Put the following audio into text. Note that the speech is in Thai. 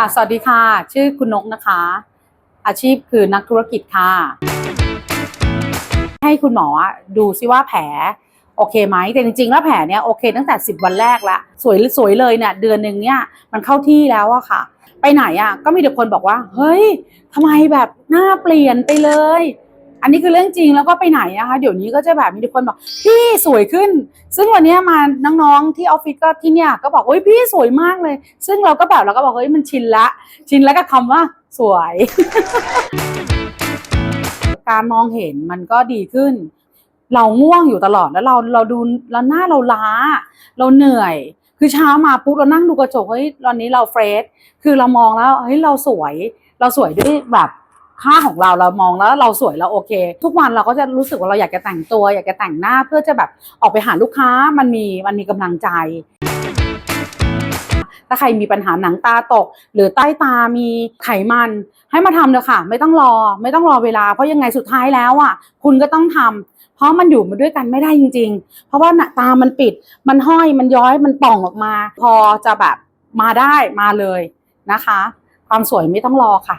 ค่ะ สวัสดีค่ะ ชื่อคุณนกนะคะ อาชีพคือนักธุรกิจค่ะ ให้คุณหมอดูซิว่าแผลโอเคไหม แต่จริงๆ แล้วแผลเนี้ยโอเคตั้งแต่ 10 วันแรกละ สวยสวยเลยเนี่ยเดือนหนึ่งเนี่ยมันเข้าที่แล้วอะค่ะ ไปไหนอะก็มีแต่คนบอกว่า เฮ้ยทำไมแบบหน้าเปลี่ยนไปเลย อันนี้คือเรื่องจริงแล้วก็ไปไหนนะคะ เดี๋ยวนี้ก็จะแบบมีคนบอกพี่สวยขึ้น ซึ่งวันนี้มาน้องๆที่ออฟฟิศก็ที่เนี่ยก็บอกเฮ้ยพี่สวยมากเลย ซึ่งเราก็แบบเราก็บอกเฮ้ยมันชินละ ชินแล้วกับคำว่าสวย การมองเห็นมันก็ดีขึ้น เราง่วงอยู่ตลอดแล้วเราเราดูแล้วหน้าเราล้า เราเหนื่อยคือเช้ามาปุ๊บเรานั่งดูกระจกเฮ้ยตอนนี้เราเฟรชคือเรามองแล้วเฮ้ยเราสวย เราสวยด้วยแบบ ค่าของเราเรามองแล้วเราสวยเราโอเค ทุกวันเราก็จะรู้สึกว่าเราอยากจะแต่งตัว อยากจะแต่งหน้าเพื่อจะแบบออกไปหาลูกค้ามันมีมันมีกำลังใจ ถ้าใครมีปัญหาหนังตาตก หรือใต้ตามีไขมันให้มาทำเลยค่ะ ไม่ต้องรอ ไม่ต้องรอเวลาเพราะยังไงสุดท้ายแล้วอะคุณก็ต้องทำเพราะมันอยู่มาด้วยกันไม่ได้จริง ๆ เพราะว่าหน้าตามันปิด มันห้อยมันย้อยมันป่องออกมา พอจะแบบมาได้มาเลยนะคะ ความสวยไม่ต้องรอค่ะ